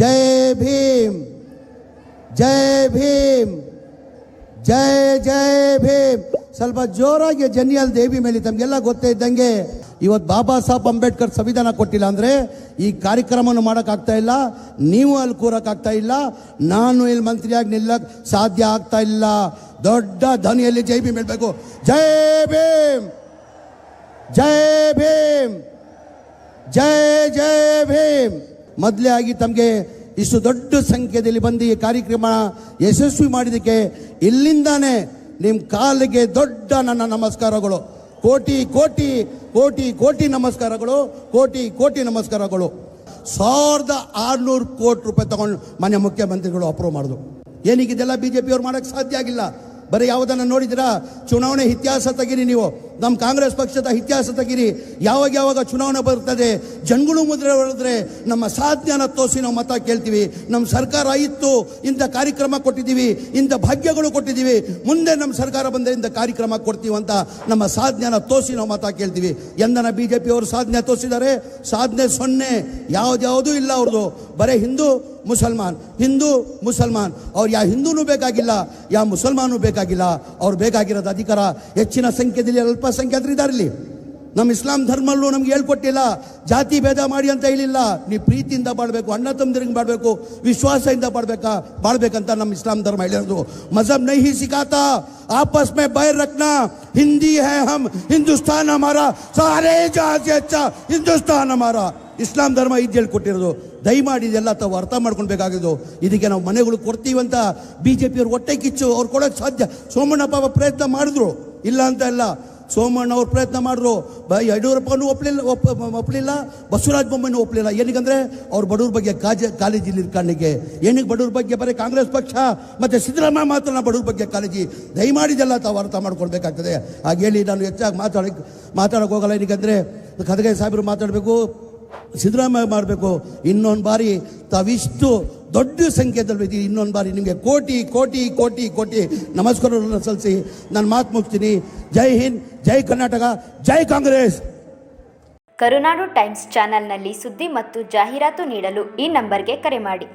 ಜೈ ಭೀಮ್ ಜೈ ಭೀಮ್ ಜೈ ಜೈ ಭೀಮ್ ಸ್ವಲ್ಪ ಜೋರಾಗಿ ಜನಿಯಲ್ ದೇವಿ ಮೇಲೆ ತಮಗೆಲ್ಲ ಗೊತ್ತೇ ಇದ್ದಂಗೆ ಇವತ್ತು ಬಾಬಾ ಸಾಹೇಬ್ ಅಂಬೇಡ್ಕರ್ ಸಂವಿಧಾನ ಕೊಟ್ಟಿಲ್ಲ ಅಂದರೆ ಈ ಕಾರ್ಯಕ್ರಮವನ್ನು ಮಾಡೋಕ್ಕಾಗ್ತಾ ಇಲ್ಲ, ನೀವು ಅಲ್ಲಿ ಕೂರೋಕ್ಕಾಗ್ತಾ ಇಲ್ಲ, ನಾನು ಇಲ್ಲಿ ಮಂತ್ರಿಯಾಗಿ ನಿಲ್ಲಕ್ಕೆ ಸಾಧ್ಯ ಆಗ್ತಾ ಇಲ್ಲ. ದೊಡ್ಡ ಧ್ವನಿಯಲ್ಲಿ ಜೈ ಭೀಮ್ ಹೇಳಬೇಕು. ಜೈ ಭೀಮ್ ಜೈ ಭೀಮ್, ಜೈ ಜೈ ಭೀಮ್. ಮೊದಲೇ ಆಗಿ ತಮಗೆ ಇಷ್ಟು ದೊಡ್ಡ ಸಂಖ್ಯೆಯಲ್ಲಿ ಬಂದು ಈ ಕಾರ್ಯಕ್ರಮ ಯಶಸ್ವಿ ಮಾಡಿದಕ್ಕೆ ಇಲ್ಲಿಂದಾನೇ ನಿಮ್ಮ ಕಾಲಿಗೆ ದೊಡ್ಡ ನನ್ನ ನಮಸ್ಕಾರಗಳು. ಕೋಟಿ ಕೋಟಿ ಕೋಟಿ ಕೋಟಿ ನಮಸ್ಕಾರಗಳು, ಕೋಟಿ ಕೋಟಿ ನಮಸ್ಕಾರಗಳು. ಸಾವಿರದ ಆರುನೂರು ಕೋಟಿ ರೂಪಾಯಿ ತಗೊಂಡು ಮಾನ್ಯ ಮುಖ್ಯಮಂತ್ರಿಗಳು ಅಪ್ರೂವ್ ಮಾಡಿದ್ರು. ಏನಿಗಿದೆಲ್ಲ ಬಿ ಜೆ ಪಿಯವ್ರು ಮಾಡೋಕ್ಕೆ ಸಾಧ್ಯ ಆಗಿಲ್ಲ. ಬರೀ ಯಾವುದನ್ನು ನೋಡಿದಿರಾ ಚುನಾವಣೆ ಇತಿಹಾಸ ತೆಗಿರಿ ನೀವು. ನಮ್ಮ ಕಾಂಗ್ರೆಸ್ ಪಕ್ಷದ ಇತಿಹಾಸ ತೆಗಿರಿ. ಯಾವಾಗ ಯಾವಾಗ ಚುನಾವಣೆ ಬರುತ್ತದೆ ಜನಗಳು ಮುದ್ರೆ ಹೊಡೆದ್ರೆ ನಮ್ಮ ಸಾಧನೆಯನ್ನು ತೋರಿಸಿ ನಾವು ಮತ ಕೇಳ್ತೀವಿ. ನಮ್ಮ ಸರ್ಕಾರ ಇತ್ತು, ಇಂಥ ಕಾರ್ಯಕ್ರಮ ಕೊಟ್ಟಿದ್ದೀವಿ, ಇಂಥ ಭಾಗ್ಯಗಳು ಕೊಟ್ಟಿದ್ದೀವಿ. ಮುಂದೆ ನಮ್ಮ ಸರ್ಕಾರ ಬಂದರೆ ಇಂಥ ಕಾರ್ಯಕ್ರಮ ಕೊಡ್ತೀವಿ ಅಂತ ನಮ್ಮ ಸಾಧನೆಯನ್ನು ತೋರಿಸಿ ನಾವು ಮತ ಕೇಳ್ತೀವಿ. ಎಂದನ ಬಿ ಜೆ ಪಿಯವರು ಸಾಧನೆ ತೋರಿಸಿದ್ದಾರೆ? ಸಾಧನೆ ಸೊನ್ನೆ. ಯಾವುದ್ಯಾವುದೂ ಇಲ್ಲ ಅವ್ರದ್ದು. ಬರೀ ಹಿಂದೂ ಮುಸಲ್ಮಾನ್ ಹಿಂದೂ ಮುಸಲ್ಮಾನ್ ಅವ್ರು ಯಾವ ಹಿಂದೂನೂ ಬೇಕಾಗಿಲ್ಲ ಯಾವ ಮುಸಲ್ಮಾನೂ ಬೇಕಾಗಿಲ್ಲ ಅವ್ರು ಬೇಕಾಗಿರೋದು ಅಧಿಕಾರ ಹೆಚ್ಚಿನ ಸಂಖ್ಯೆಯಲ್ಲಿ ಅಲ್ಪಸಂಖ್ಯಾತರು ಇದ್ದಾರೆ ಇಲ್ಲಿ ನಮ್ಮ ಇಸ್ಲಾಂ ಧರ್ಮಲ್ಲೂ ನಮ್ಗೆ ಹೇಳ್ಕೊಟ್ಟಿಲ್ಲ ಜಾತಿ ಭೇದ ಮಾಡಿ ಅಂತ ಹೇಳಿಲ್ಲ ನೀವು ಪ್ರೀತಿಯಿಂದ ಬಾಳ್ಬೇಕು ಅಣ್ಣ ತಮ್ಮದಿರಂಗೆ ಬಾಳ್ಬೇಕು ವಿಶ್ವಾಸದಿಂದ ಬಾಳ್ಬೇಕಾ ಬಾಳ್ಬೇಕಂತ ನಮ್ಮ ಇಸ್ಲಾಂ ಧರ್ಮ ಹೇಳಿರೋದು ಮಜಹಬ್ ನಹಿ ಸಿಖಾತಾ आपस में बैर रखना हिंदी है हम हिंदुस्तान हमारा सारे जहां से अच्छा हिंदुस्तान हमारा ಇಸ್ಲಾಂ ಧರ್ಮ ಇದು ಹೇಳ್ಕೊಟ್ಟಿರೋದು ದಯಮಾಡಿ ಇದೆಲ್ಲ ತಾವು ಅರ್ಥ ಮಾಡ್ಕೊಳ್ಬೇಕಾಗಿದ್ದು. ಇದಕ್ಕೆ ನಾವು ಮನೆಗಳು ಅಂತ ಬಿ ಜೆ ಪಿಯವ್ರು ಹೊಟ್ಟೆ ಕಿಚ್ಚು. ಅವ್ರು ಕೊಡೋಕ್ಕೆ ಸಾಧ್ಯ. ಸೋಮಣ್ಣ ಪಾಪ ಪ್ರಯತ್ನ ಮಾಡಿದ್ರು. ಇಲ್ಲ ಅಂತ ಇಲ್ಲ ಸೋಮಣ್ಣ ಅವ್ರು ಪ್ರಯತ್ನ ಮಾಡಿದ್ರು. ಬ ಯಡಿಯೂರಪ್ಪನೂ ಒಪ್ಪಲಿಲ್ಲ ಒಪ್ಪ ಒಪ್ಪಲಿಲ್ಲ ಬಸವರಾಜ ಬೊಮ್ಮನೂ ಒಪ್ಪಲಿಲ್ಲ ಏನಕ್ಕಂದ್ರೆ ಅವ್ರು ಬಡವ್ರ ಬಗ್ಗೆ ಕಾಜ ಕಾಳಜಿ ಕಾರಣಕ್ಕೆ. ಏನಕ್ಕೆ ಬಡವ್ರ ಬಗ್ಗೆ? ಬರೀ ಕಾಂಗ್ರೆಸ್ ಪಕ್ಷ ಮತ್ತು ಸಿದ್ದರಾಮಯ್ಯ ಮಾತ್ರ ನಾ ಬಡವ್ರ ಬಗ್ಗೆ ಕಾಲೇಜಿ ದಯಮಾಡಿದೆಲ್ಲ ತಾವು ಅರ್ಥ ಮಾಡ್ಕೊಳ್ಬೇಕಾಗ್ತದೆ. ಹಾಗೆ ಹೇಳಿ ನಾನು ಹೆಚ್ಚಾಗಿ ಮಾತಾಡಕ್ಕೆ ಮಾತಾಡೋಕೆ ಹೋಗಲ್ಲ. ಏನಕ್ಕಂದರೆ ಕದಗೈ ಸಾಹೇಬರು ಮಾತಾಡಬೇಕು. ಸಿದ್ದರಾಮಯ್ಯ ಮಾಡಬೇಕು. ಇನ್ನೊಂದು ಬಾರಿ ತಾವಿಷ್ಟು ದೊಡ್ಡ ಸಂಖ್ಯೆಯಲ್ಲಿ ಇನ್ನೊಂದು ಬಾರಿ ನಿಮಗೆ ಕೋಟಿ ಕೋಟಿ ಕೋಟಿ ಕೋಟಿ ನಮಸ್ಕಾರಗಳನ್ನು ಸಲ್ಲಿಸಿ ನಾನು ಮಾತು ಮುಗಿಸ್ತೀನಿ. ಜೈ ಹಿಂದ್, ಜೈ ಕರ್ನಾಟಕ, ಜೈ ಕಾಂಗ್ರೆಸ್. ಕರುನಾಡು ಟೈಮ್ಸ್ ಚಾನೆಲ್ನಲ್ಲಿ ಸುದ್ದಿ ಮತ್ತು ಜಾಹೀರಾತು ನೀಡಲು ಈ ನಂಬರ್ಗೆ ಕರೆ ಮಾಡಿ.